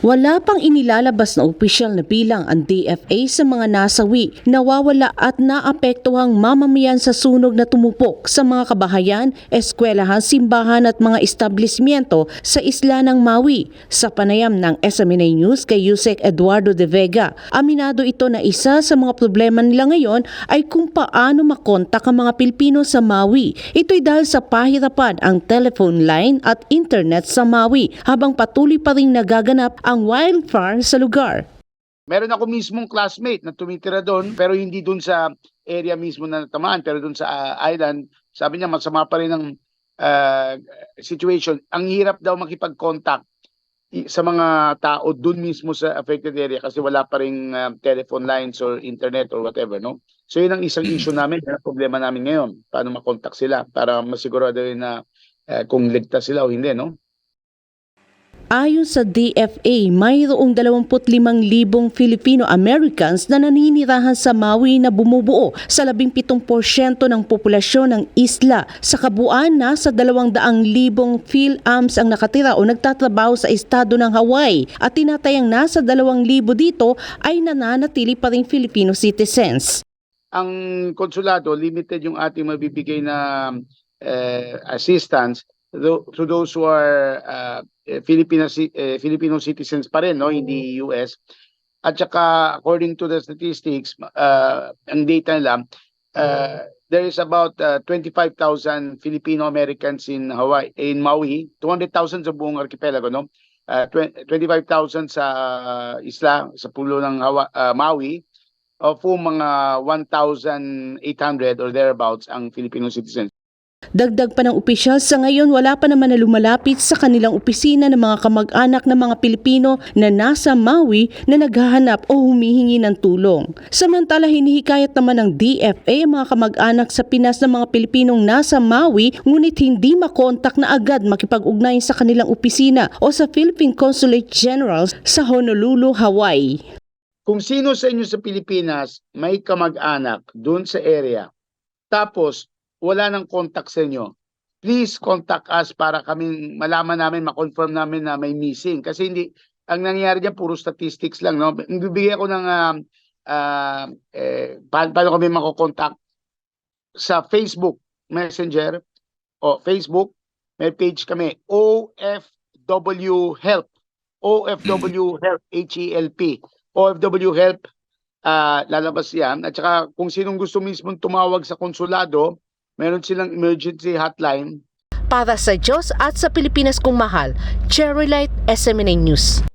Wala pang inilalabas na opisyal na bilang ang DFA sa mga nasawi, nawawala at naapektuhang mamamayan sa sunog na tumupok sa mga kabahayan, eskwelahan, simbahan at mga establishmento sa isla ng Maui. Sa panayam ng SMNA News kay Yusek Eduardo de Vega, aminado ito na isa sa mga problema nila ngayon ay kung paano makontak ang mga Pilipino sa Maui. Ito'y dahil sa pahirapan ang telephone line at internet sa Maui habang patuloy pa rin nagaganap ang wildfire sa lugar. Meron ako mismong classmate na tumitira doon pero hindi doon sa area mismo na natamaan pero doon sa ah, island. Sabi niya masama pa rin ang ah, situation. Ang hirap daw makipag-contact sa mga tao doon mismo sa affected area kasi wala pa rin ah, telephone lines or internet or whatever, no? So yun ang isang issue namin, yun ang problema namin ngayon. Paano makontak sila para masigurado rin na eh, kung ligtas sila o hindi, no? Ayon sa DFA, mayroong 25,000 Filipino-Americans na naninirahan sa Maui na bumubuo sa 17% ng populasyon ng isla. Sa kabuuan, nasa 200,000 PhilAms ang nakatira o nagtatrabaho sa estado ng Hawaii at tinatayang nasa 2,000 dito ay nananatili pa rin Filipino citizens. ang konsulado, limited yung ating mabibigay na eh, assistance to those who are uh, eh, Filipino, eh, Filipino citizens pa rin, no? hindi US. At saka, according to the statistics, uh, ang data nila, uh, there is about uh, 25,000 Filipino-Americans in Hawaii, in Maui, 200,000 sa buong archipelago, no? Uh, twen- 25,000 sa uh, isla, sa pulo ng Hawa- uh, Maui, of whom mga 1,800 or thereabouts ang Filipino citizens. Dagdag pa ng opisyal sa ngayon wala pa naman na lumalapit sa kanilang opisina ng mga kamag-anak ng mga Pilipino na nasa Maui na naghahanap o humihingi ng tulong. Samantala hinihikayat naman ng DFA ang mga kamag-anak sa Pinas ng mga Pilipinong nasa Maui ngunit hindi makontak na agad makipag-ugnayan sa kanilang opisina o sa Philippine Consulate General sa Honolulu, Hawaii. Kung sino sa inyo sa Pilipinas may kamag-anak doon sa area, tapos wala nang contact sa inyo, please contact us para kami malaman namin, makonfirm namin na may missing. Kasi hindi, ang nangyayari dyan, puro statistics lang. No? Bibigyan ko ng, ah, ah, eh, pa- paano kami makokontakt sa Facebook Messenger o Facebook, may page kami, OFW Help. OFW Help, H-E-L-P. OFW Help, ah, lalabas yan. At saka kung sinong gusto mismo tumawag sa konsulado, meron silang emergency hotline Para sa Diyos at sa Pilipinas kong mahal, Cherry Light SMNA News.